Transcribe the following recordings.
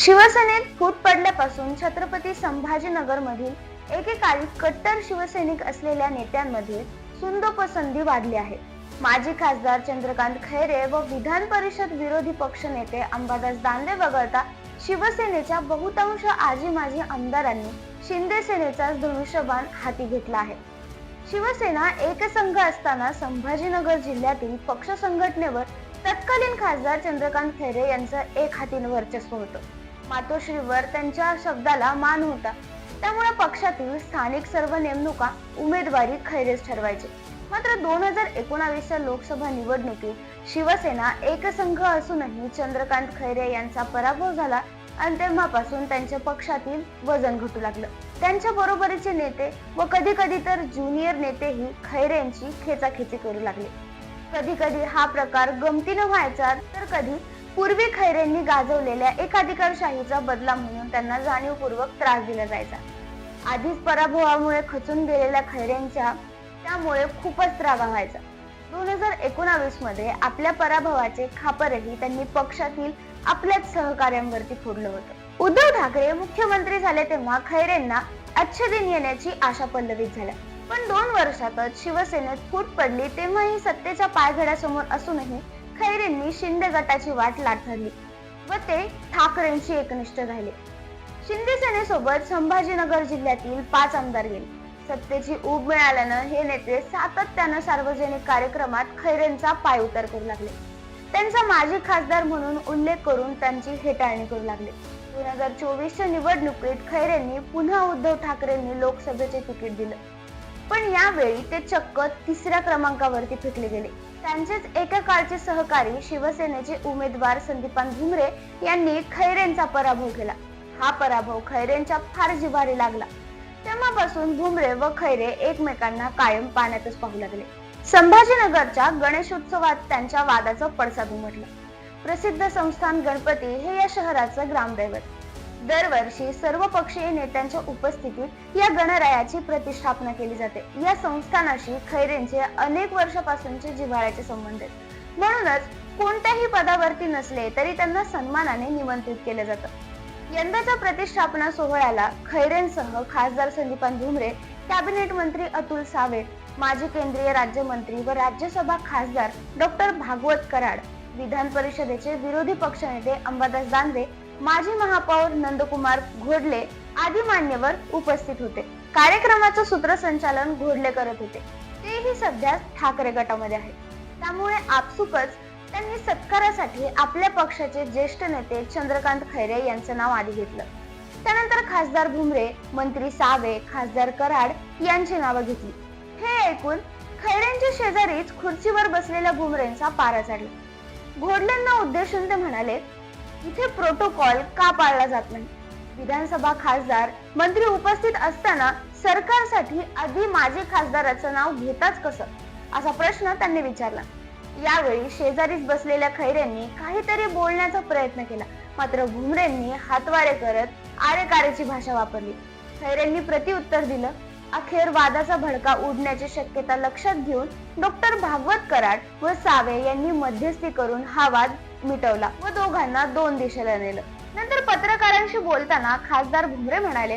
शिवसेनेत फूट पडल्यापासून छत्रपती संभाजीनगरमधील एकेकाळी कट्टर शिवसैनिक असलेल्या नेत्यांमध्ये सुंदोपसंधी वाढली आहे. माजी खासदार चंद्रकांत खैरे व विधान परिषद विरोधी पक्षनेते अंबादास दानवे वगळता शिवसेनेच्या बहुतांश आजी माजी आमदारांनी शिंदे सेनेचा धनुष्यबाण हाती घेतला आहे. शिवसेना एकसंघ असताना संभाजीनगर जिल्ह्यातील पक्ष संघटनेवर तत्कालीन खासदार चंद्रकांत खैरे यांचं एक हातीनं वर्चस्व होतं. मातोश्रीवर त्यांच्या शब्दाला मान होता. त्यामुळे पक्षातील स्थानिक सर्व नेमणुका उमेदवारी खैरेच ठरवायचे. मात्र दोन हजार एकोणावीसच्या लोकसभा निवडणुकीत शिवसेना एकसंघ असूनही चंद्रकांत खैरे यांचा पराभव झाला आणि तेव्हापासून त्यांच्या पक्षातील वजन घटू लागलं. त्यांच्या बरोबरीचे नेते व कधी कधी तर ज्युनियर नेतेही खैरेंची खेचाखेची करू लागले. कधी कधी हा प्रकार गमतीनं व्हायचा तर कधी पूर्वी खैरेंनी गाजवलेल्या एकाधिकारशाहीचा बदला म्हणून त्यांना जाणीवपूर्वक त्रास दिला जायचा. आधीच पराभवामुळे खचून गेलेल्या खैरेंच्या त्यामुळे खूपच रागा व्हायचा. दोन हजार एकोणावीसमध्ये आपल्या पराभवाचे खापरही त्यांनी पक्षातील आपल्याच सहकार्यांवरती फोडलं होतं. उद्धव ठाकरे मुख्यमंत्री झाले तेव्हा खैरेंना अच्छे दिन येण्याची आशा पल्लवित झाल्या. पण दोन वर्षातच शिवसेनेत फूट पडली तेव्हाही सत्तेच्या पायघड्यासमोर असूनही खैरेंनी शिंदे गटाची वाट लाथरली व ते ठाकरेंशी एकनिष्ठ झाले. शिंदे सेनेसोबत संभाजीनगर जिल्ह्यातील पाच आमदार गेले. सत्तेची ऊब मिळाल्यानं हे नेते सातत्यानं सार्वजनिक कार्यक्रमात खैरेंचा पाय उतर करू लागले. त्यांचा माजी खासदार म्हणून उल्लेख करून त्यांची हेटाळणी करू लागले. दोन हजार चोवीसच्या निवडणुकीत खैरेंनी पुन्हा उद्धव ठाकरेंनी लोकसभेचे तिकीट दिलं. पण यावेळी ते चक्क तिसऱ्या क्रमांकावरती फेकले गेले. त्यांचेच एका काळचे सहकारी शिवसेनेचे उमेदवार संदीपान भुमरे यांनी खैरेंचा पराभव केला. हा पराभव खैरेंच्या फार जिव्हारी लागला. तेव्हापासून भुमरे व खैरे एकमेकांना कायम पाण्यातच पाहू लागले. संभाजीनगरच्या गणेशोत्सवात त्यांच्या वादाचं पडसाद उमटलं. प्रसिद्ध संस्थान गणपती हे या शहराचं ग्रामदैवत. दरवर्षी सर्व पक्षीय नेत्यांच्या उपस्थितीत या गणरायाची प्रतिष्ठापना केली जाते. या संस्थानाशी खैरेंचे अनेक वर्षापासूनचे जिव्हाळ्याचे संबंध आहेत. म्हणूनच कोणत्याही पदावरती नसले तरी त्यांना सन्मानाने निमंत्रित केलं जातं. यंदाच्या प्रतिष्ठापना सोहळ्याला खैरेंसह खासदार संदीपान भुमरे कॅबिनेट मंत्री अतुल सावे माजी केंद्रीय राज्यमंत्री व राज्यसभा खासदार डॉक्टर भागवत कराड विधान परिषदेचे विरोधी पक्षनेते अंबादास दानवे माजी महापौर नंदकुमार घोडले आदी मान्यवर उपस्थित होते. कार्यक्रमाचं सूत्रसंचालन घोडले करत होते. तेही सध्या ठाकरे गटामध्ये आहेत त्यामुळे आपसुकच त्यांनी सत्कारासाठी आपल्या पक्षाचे ज्येष्ठ नेते चंद्रकांत खैरे यांचं नाव आधी घेतलं. त्यानंतर खासदार भुमरे मंत्री सावे खासदार कराड यांची नावं घेतली. हे ऐकून खैरेंच्या शेजारीच खुर्चीवर बसलेल्या भुमरेंचा पारा चढला. घोडलेंना उद्देशून ते म्हणाले इथे प्रोटोकॉल का पाळला जात नाही? विधानसभा खासदार मंत्री उपस्थित असताना सरकारसाठी आधी माजी खासदाराचं नाव घेताच कसं? असा प्रश्न त्यांनी विचारला. यावेळी शेजारीच बसलेल्या खैरेंनी काहीतरी बोलण्याचा प्रयत्न केला. मात्र घुमरेंनी हातवारे करत आरेकारेची भाषा वापरली. खैरेंनी प्रतिउत्तर दिलं. अखेर वादाचा भडका उडण्याची शक्यता लक्षात घेऊन डॉक्टर भागवत कराड व सावे यांनी मध्यस्थी करून हा वाद मिटवला व दोघांना दोन दिशेला नेलं. नंतर पत्रकारांशी बोलताना खासदार भुमरे म्हणाले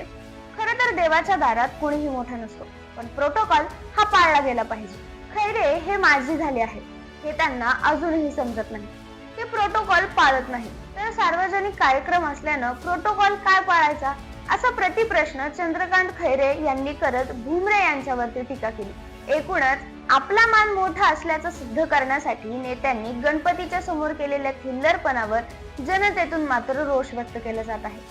खर तर देवाच्या दारात कोणीही मोठा नसतो पण प्रोटोकॉल हा पाळला गेला पाहिजे. खैरे हे माझी झाले आहे. हे त्यांना अजूनही समजत नाही. ते प्रोटोकॉल पाळत नाही. तर सार्वजनिक कार्यक्रम असल्यानं प्रोटोकॉल काय पाळायचा? असा प्रतिप्रश्न चंद्रकांत खैरे यांनी करत भुमरे यांच्यावरती टीका केली. एकूणच आपला मान मोठा असल्याचं सिद्ध करण्यासाठी नेत्यांनी गणपतीच्या समोर केलेल्या खिल्लरपणावर जनतेतून मात्र रोष व्यक्त केला जात आहे.